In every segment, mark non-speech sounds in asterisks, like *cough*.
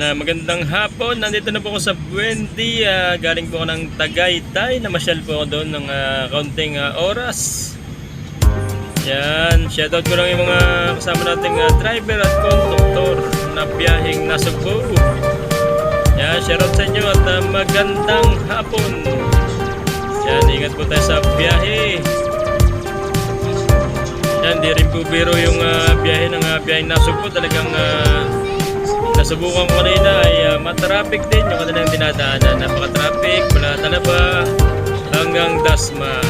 na magandang hapon. Nandito na po ako sa Buendi. Ah, galing po ako ng Tagaytay. Namasyal po ako doon ng ah, kaunting ah, oras. Yan. Shoutout ko lang yung mga kasama nating ah, driver at conductor na biyaheng nasa Cebu. Yan. Shoutout sa inyo at ah, magandang hapon. Yan. Ingat po tayo sa biyahe. Yan. Di rin po biro yung ah, biyahe ng uh, biyaheng nasa Cebu. Talagang ah, nasubukan ko kanina ay uh, matraffic din yung kanilang dinadaanan. Napaka-traffic mula Talaba hanggang Dasma.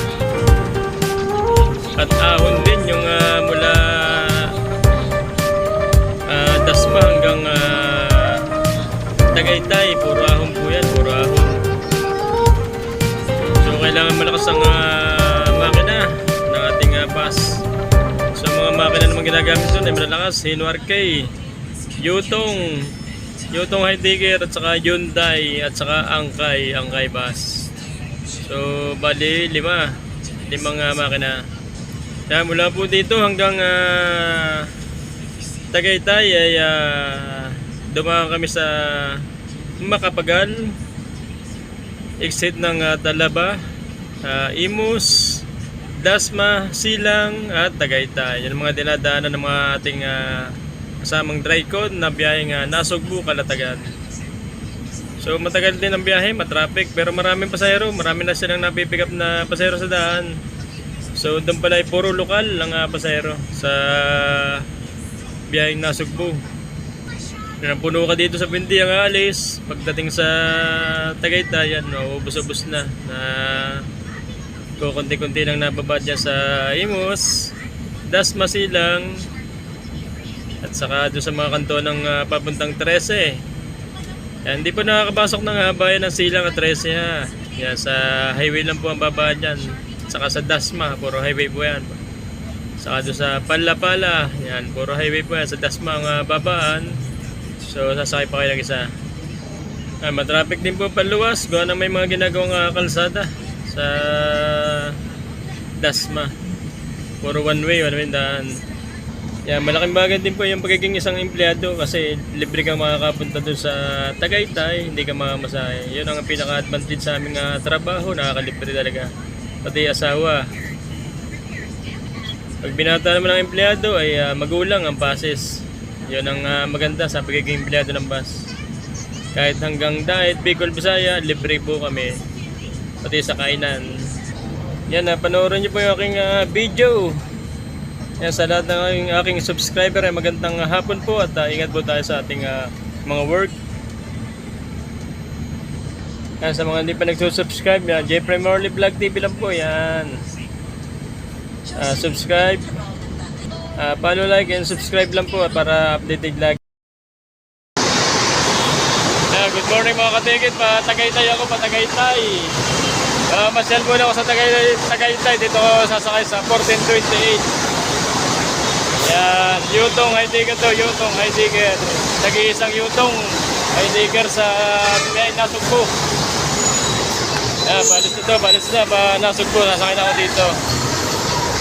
At ahon din yung ah, mula ah, Dasma hanggang ah, Tagaytay. Puro ahon po yan, puro ahon. So kailangan malakas ang ah, makina ng ating ah, bus. So mga makina naman ginagamit doon ay malalakas. Hino RK. Yutong, Yutong Heidegger at saka Hyundai at saka Angkay, Angkay bus. So, bali lima, limang uh, makina. Kaya mula po dito hanggang ah, Tagaytay ay uh, dumaan kami sa Makapagal, exit ng ah, Talaba, ah, Imus, Dasma, Silang at Tagaytay. Yan mga dinadaanan ng mga ating ah, kasamang dry code na biyaheng uh, Nasugbu, Kalatagan. So matagal din ang biyahe, matraffic, pero maraming pasahero, marami na silang napipick up na pasahero sa daan. So doon pala ay puro lokal lang uh, pasahero sa biyaheng Nasugbu. Yan, puno ka dito sa Bindi ang alis. Pagdating sa Tagaytay, yan, ubos-ubos na. na kukunti-kunti lang nababa dyan sa Imus, Dasma Silang, at saka doon sa mga kanto ng ah, papuntang 13. Yan, hindi po nakakapasok ng bayan ng Silang at 13 ha. Yan, sa highway lang po ang babaan dyan. Saka sa Dasma, puro highway po yan. Saka doon sa Palapala, yan, puro highway po yan. Sa Dasma ang ah, babaan. So, sasakay pa kayo ng isa. Ah, matraffic din po paluwas. Gawa na may mga ginagawang ah, kalsada sa Dasma. Puro one way, one way daan. Yan, malaking bagay din po yung pagiging isang empleyado kasi libre kang makakapunta doon sa Tagaytay, hindi ka mamamasahe. Yun ang pinaka-advantage sa aming ah, trabaho, nakakalibre talaga. Pati asawa. Pag binata naman ng empleyado ay ah, magulang ang pases. Yun ang ah, maganda sa pagiging empleyado ng bus. Kahit hanggang Daet, Bicol, Bisaya, libre po kami. Pati sa kainan. Yan, uh, panoorin niyo po yung aking ah, video. Yan, sa lahat ng aking, subscriber ay magandang ah, hapon po at ah, ingat po tayo sa ating ah, mga work. Yan, sa mga hindi pa nagsusubscribe, yan, J. Primorly Vlog TV lang po, yan. Ah, subscribe. Ah, follow, like, and subscribe lang po para updated lagi. Yeah, good morning mga katigit, pa Tagaytay ako, pa Tagaytay. Uh, masyal muna ako sa Tagaytay, Tagaytay. Dito ako sasakay sa 1428. Yan, Yutong Heidegger to, Yutong Heidegger. Nag-iisang Yutong Heidegger sa may nasugpo. Yan, balis na to, balis na, ba nasugpo, sasakay na ako dito.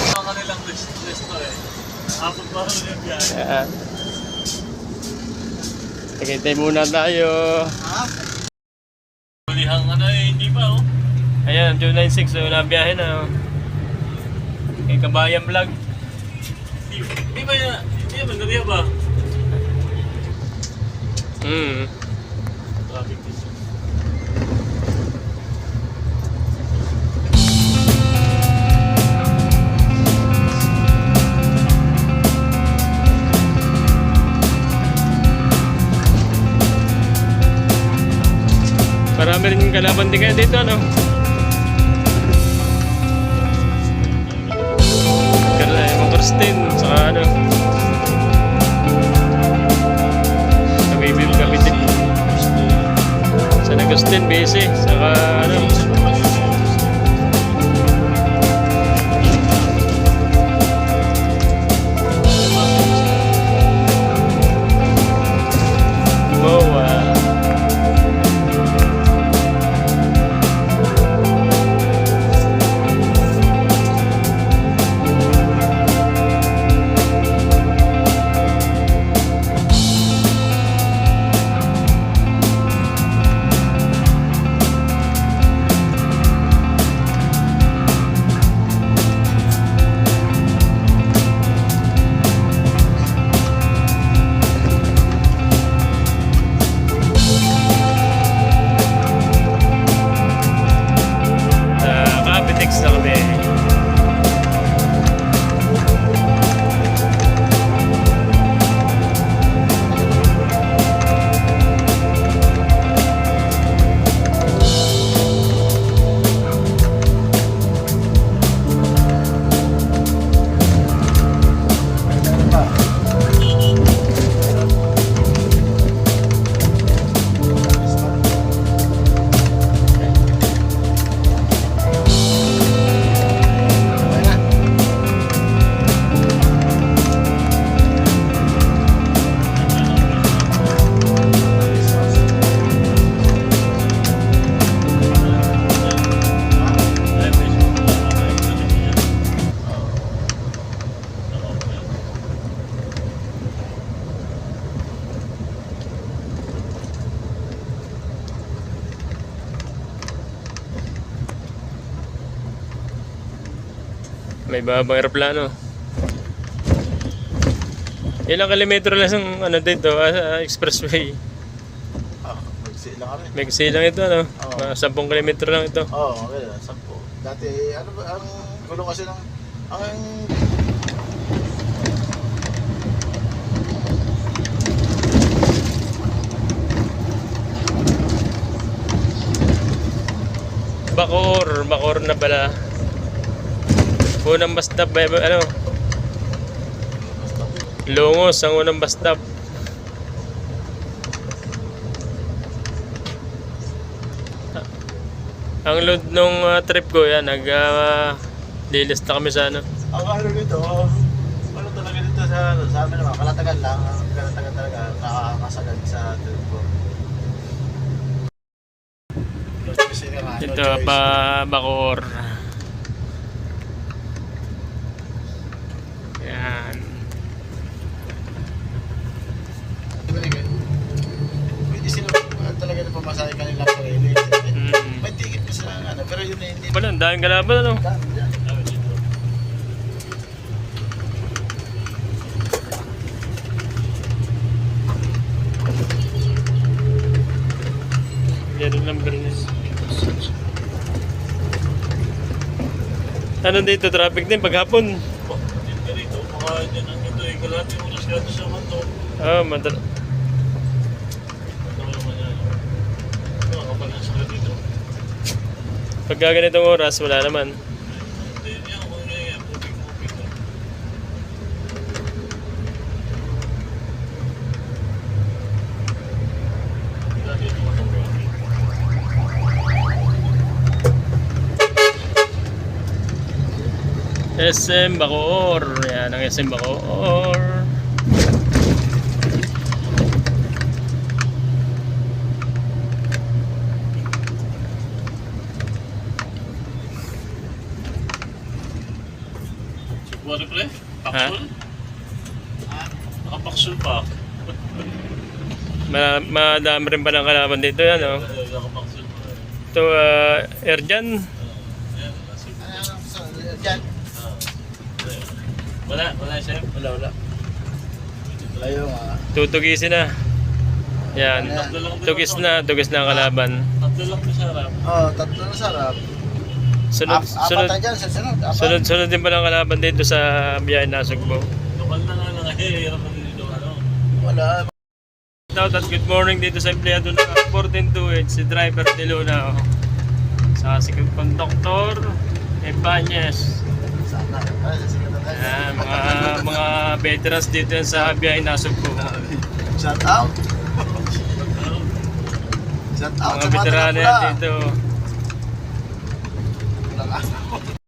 Ang kanilang list, list to eh. Apat ba yung biyahe? Yan. Tagaytay muna tayo. Ha? Hulihang ano eh, hindi pa oh. Ayan, June 96, so nabiyahe na. oh. Kay Kabayan Vlog. Ba yan? Di ba? Hmm. Traffic dito. Marami rin kalaban din kayo dito, ano? Kaya yung Kristin, saka ano? Nabibim kami din. San Agustin, busy. Saka ano? May babang aeroplano. Ilang kilometro lang ang ano dito, ah, expressway. Ah, magsila ka rin. May lang ito, ano? Oo. Mga 10 kilometro lang ito. Oo, oh, okay lang. Sampo. Dati, ano ba, ang gulo kasi ng, ang, Bacoor, Bacoor na pala. Unang bus stop, eh, ano? Lungos ang unang bus stop. Ang load nung ah, trip ko, yan, nag uh, lilista kami sa ano. ang ano nito, ano talaga dito sa, sa amin naman, kalatagan lang, kalatagan talaga, nakakasagad sa trip ko. Ito, choice. pa Bacoor. Yan. Pwede sila uh, pamasahe kanila sa railway. Mm. May ticket pa sila ano, pero yun na hindi. Wala, ang daming kalaban, ano? Dami dyan. Yan ang number niya. Ano dito, traffic din paghapon? Hindi rito, makain din ang ito eh. Kalahati oras yata sa kanto. Ah, madal. Ano naman yan? Ano, kapal na sila dito. Pagka ganitong oras, wala naman. SM Bacoor. Yan ang SM Bacoor. Siguro pre? Paksul? Nakapaksul pa. Ma madami rin pa ng kalaban dito yan, oh. Nakapaksul pa. Ito, uh, Erjan. Ano, ano. Ah. Wala, wala chef. Wala, wala. Wala yung, ah, Tutugisin na. Yan. Tugis na, tugis na ang kalaban. Tatlo lang sa sarap. oh, tatlo na sarap. Sunod, Ap- sunod, Apat na dyan, sa sunod. Apat. sunod, sunod din pa ng kalaban dito sa biyahe na Sugbo. Lokal na nga lang eh. Hirap na dito ano. Wala. Shout out, good morning dito sa empleyado ng 1428, si driver ni Luna. Oh. Sa si konduktor, Ebanez. Sana. Ay, sige na tayo. Yan, mga, mga veterans dito yan sa biyahe na Sugbo. Shout out. Shout out Mga sa mga veterano yan taga-pula. dito. な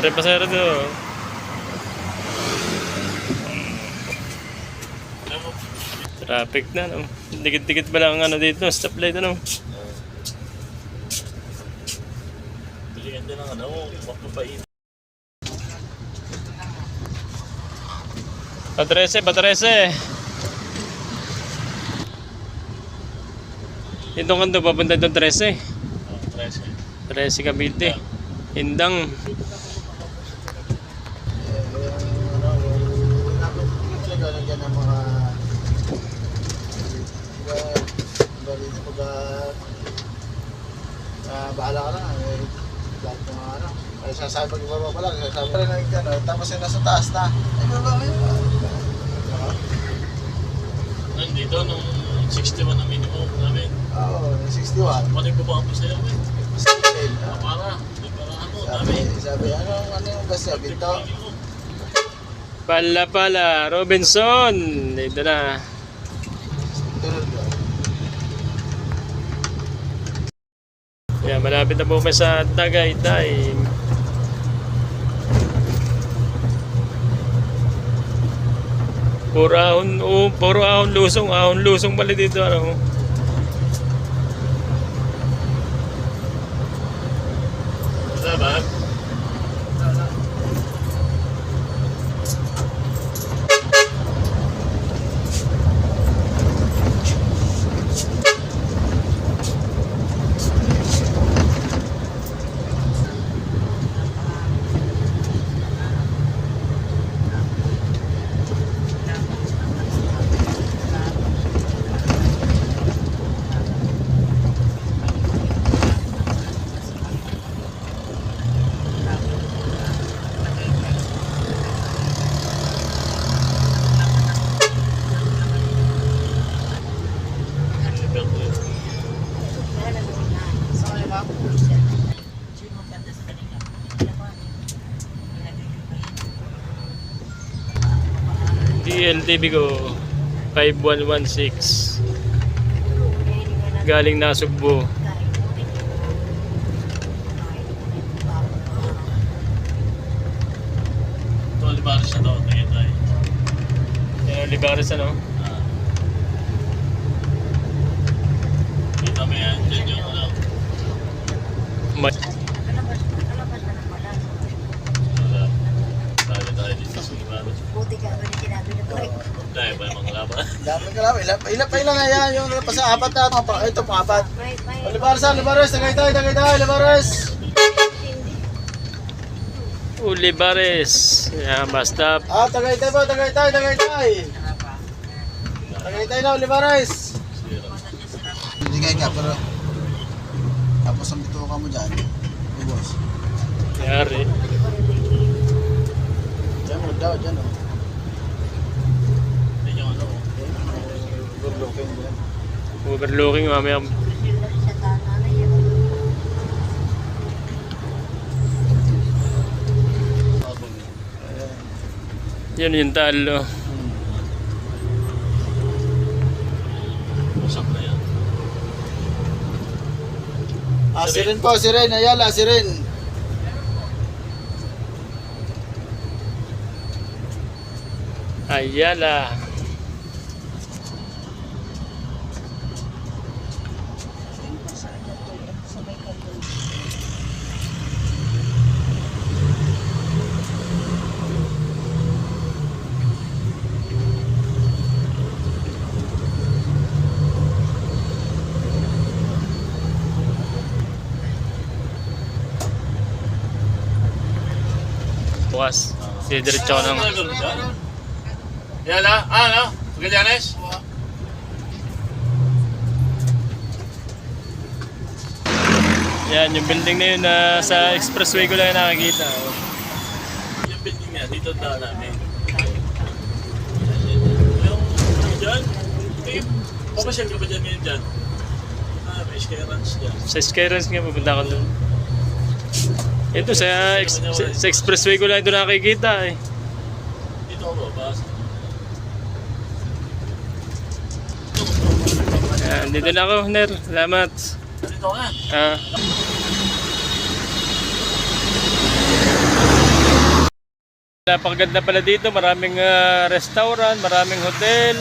Rin pasero mo, Traffic na, no? Dikit-dikit pa lang ang ano dito, stoplight, ano? Bigyan din ng ano, mapapait. Pa 13, pa 13. Itong kanto, papunta itong 13. Oh, 13. 13 Cavite. Indang. Ang mga bali pag ah, bahala ka na eh, lahat ng mga ano ay sasabi pag ibaba pa lang sasabi pa rin yung ano, tapos yung nasa taas na ay baba mo yun Nandito, nung 61 na minimum namin. oo yung 61 Pati ko pa ang sa'yo, eh. Sixteen, ah. Para, hindi para ano, sabi dami. sabi ano ano yung basta binto Pala pala, Robinson. Dito na. Yan, malapit na po kami sa Tagaytay. Puro ahon, oh, puro ahon lusong, ahon lusong pala dito, ano. Wala ba? DLTV ko 5116 galing na Sugbo Ito, libaris na to, tingin tayo. yan Olivares ano Ah. Kita mo yan, dyan yung ano. Ma- Wala. Tayo tayo dito sa libaris. Buti ka ba sinabi na to eh. Dahil ba yung mga laban? dami ka lang ilan ilan pa ilan nga yan yung sa apat na ito pa ito pang apat May, may, Olivares, Olivares, Tagaytay, Tagaytay, Olivares. Olivares yan basta Ah, Tagaytay po, Tagaytay, Tagaytay. Tagaytay na, Olivares. Hindi kaya pero tapos ang bituka mo dyan, ubos. yari Dyan mo daw, dyan o. Hindi yung ano. Good looking dyan. Overlooking mamaya yun yung talo. Usap na yan. Ah, si Ren po, si Ren, Ayala, si Ren. Ayala bukas didiretso ko ng Yan na, ah, ano? Magallanes? yan yung building na yun na sa expressway ko lang nakakita oh. Yung building niya, dito na namin. Yung dyan, eh, papasyal ka ba dyan ngayon dyan? Ah, may Sky Ranch dyan. sa Skyruns nga pupunta ko doon ito sa, ex- sa, sa expressway ko lang ito nakikita eh Dito ako ba? yan, dito na ako Ner salamat Dito ka. ah Napakaganda pala dito, maraming ah, restaurant, maraming hotel,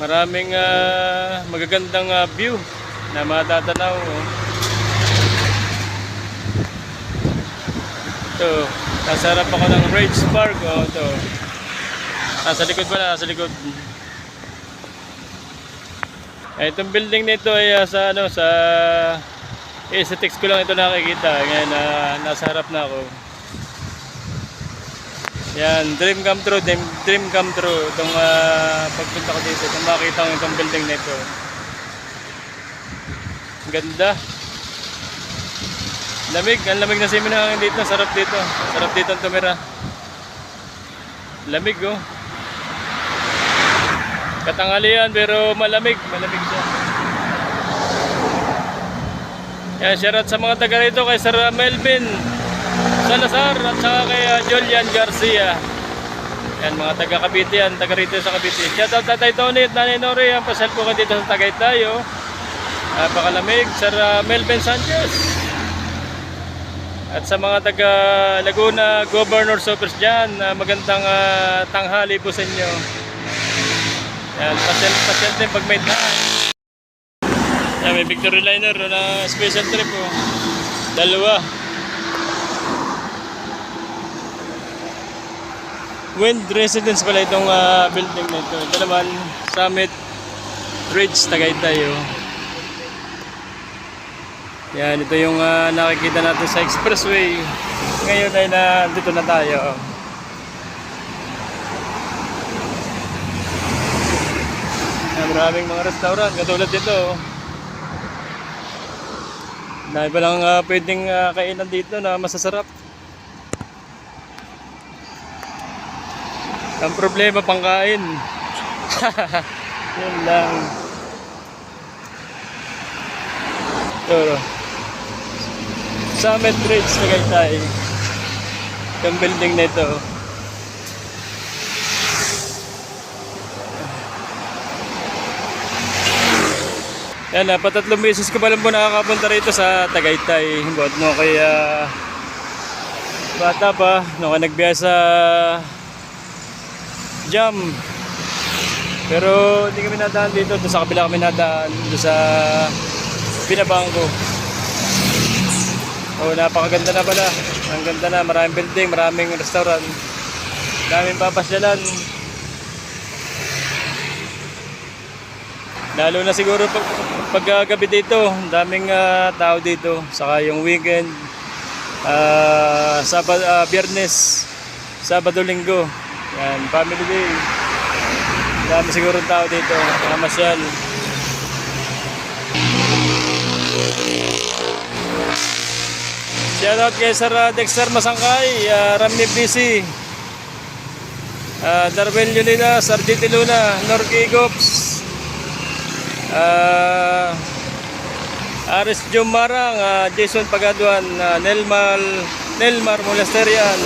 maraming ah, magagandang ah, view na matatanaw. oh. Ito, nasa harap ako ng Rage Park. Oh, ito. Ah, sa likod pala, sa likod. Eh, itong building nito ay ah, sa ano sa Aesthetics ko lang ito nakikita. Ngayon na nasa harap na ako. Yan, dream come true, dream, dream come true. Itong ah, pagpunta ko dito, itong makita ko itong building nito. Ganda. Lamig, ang lamig na simin hangin dito, sarap dito. Sarap dito ang tumira. Lamig oh. Katanghalian pero malamig, malamig siya. Yan, shoutout sa mga taga rito kay Sir Melvin Salazar at saka kay uh, Julian Garcia. Yan, mga taga Cavite yan, taga rito sa Cavite. Shoutout Tatay Tony at Nanay Nori, yan, pasal po dito sa Tagaytay, oh. Napakalamig, Sir uh, Melvin Sanchez. At sa mga taga Laguna Governor Supers dyan, uh, magandang uh, tanghali po sa inyo. Yan, pasyal, pasyal din pag may daan. Yan, may Victory Liner na special trip oh. Dalawa. Wind Residence pala itong ah, building na ito. Ito naman, Summit Bridge, Tagaytay oh. Yan, ito yung ah, nakikita natin sa expressway. Ngayon ay nandito na tayo. Yan, maraming mga restaurant, katulad dito. Dahil pa lang ah, pwedeng ah, kainan dito na masasarap. Ang problema pangkain. *laughs* Yun lang. Ito. Summit Bridge na Tagaytay. Yung building na ito. Yan, uh, patatlong beses ko pa lang po nakakapunta rito sa Tagaytay. Buat no kaya bata pa, ka nagbiya sa jam. Pero hindi kami nadaan dito, doon sa kabila kami nadaan, doon sa Pinabangko. Oh, napakaganda na pala. Ang ganda na, maraming building, maraming restaurant. Daming papasyalan. Lalo na siguro pag, pag ah, gabi dito, daming ah, tao dito. Saka yung weekend, ah Sabado, ah, Biyernes, Sabado, Linggo. Yan, family day. Dami siguro tao dito, mga Shoutout kay Sir ah, Dexter Masangkay, uh, Ramni BC, uh, Darwin Yulina, Sir GT Luna, Norky Gops, uh, Aris Jumarang, uh, Jason Pagaduan, uh, Nelmar, Nelmar Molesterian,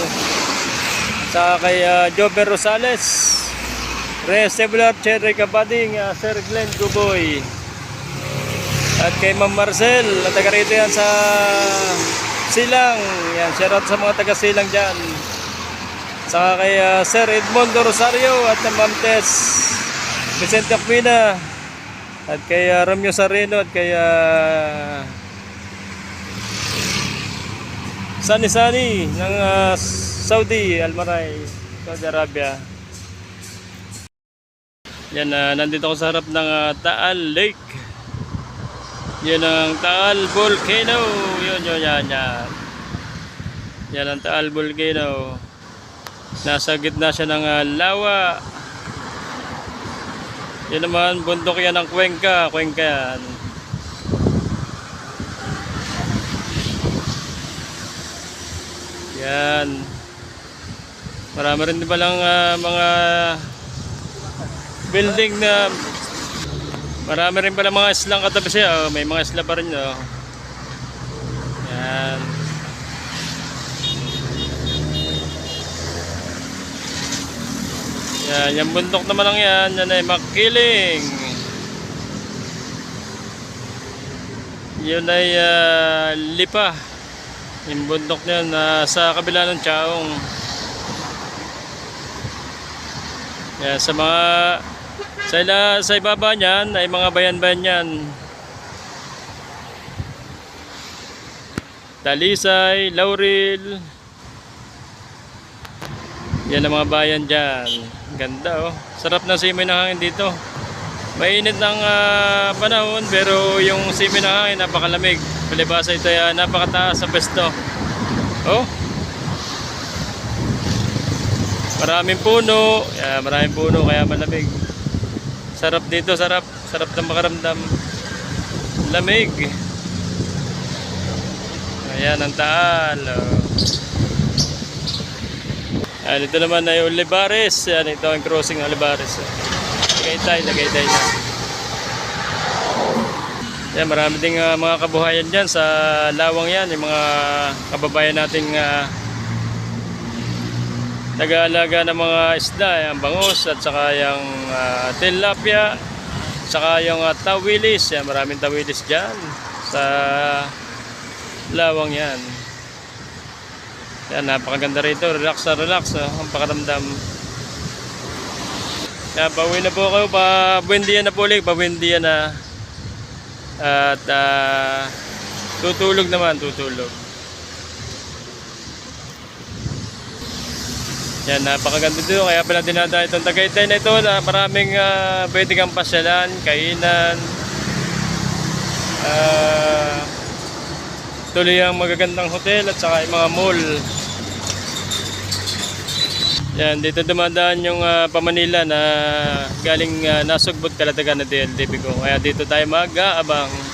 sa kay uh, Jober Rosales, Reyes Cebular, Cherry Kapading, uh, Sir Glenn Guboy, at kay Ma'am Marcel, taga yan sa Silang. Yan, shoutout sa mga taga Silang dyan. Saka kay ah, Sir Edmondo Rosario at na Ma'am Tess Vicente Aquina. At kay ah, Ramyo Sareno at kay ah, Sani Sani ng ah, Saudi, Almaray, Saudi Arabia. Yan, ah, nandito ako sa harap ng ah, Taal Lake. Yan ang Taal Volcano. Yun, yun, yan, yan. Yan ang Taal Volcano. Nasa gitna siya ng ah, lawa. Yan naman, bundok yan ng Cuenca. Cuenca yan. Yan. Marami rin di ba lang ah, mga building na Marami rin pala mga islang katabi siya. Oh. May mga isla pa rin. Oh. Yan. Yan. Yung bundok naman lang yan. Yan ay makiling. Yun ay ah, lipa. Yung bundok na sa kabila ng Chaong. Yan. Sa mga sa, ila, sa ibaba niyan ay mga bayan-bayan yan. Talisay, Laurel. Yan ang mga bayan dyan. Ganda oh. Sarap ng simoy ng hangin dito. Mainit ng ah, panahon pero yung simoy ng hangin napakalamig. Palibasa ito ah, napakataas sa pesto. Oh. Maraming puno. Yeah, maraming puno kaya malamig. Sarap dito, sarap. Sarap ng makaramdam. Lamig. Ayan ang taal. Ayan, ito naman ay Olivares. Ayan, ito ang crossing ng Olivares. Tagaytay, Tagaytay na. Ayan, marami ding ah, mga kabuhayan dyan sa lawang yan. Yung mga kababayan nating uh, nag-aalaga ng mga isda, yung bangus at saka yung ah, tilapia, saka yung uh, tawilis. Yan, maraming tawilis dyan sa lawang yan. Yan, napakaganda rito. Relax na relax. Oh. Ang pakaramdam. Kaya pauwi na po kayo. Pa, buendia na po ulit. Pa buendia na. At ah, tutulog naman. Tutulog. Yan, napakaganda dito. Kaya pala dinadaan itong Tagaytay na ito na maraming uh, pwede kang pasyalan, kainan. Ah, tuloy ang magagandang hotel at saka yung mga mall. Yan, dito dumadaan yung ah, pamanila na galing uh, nasugbot kalatagan na DLDB ko. Kaya dito tayo mag-aabang.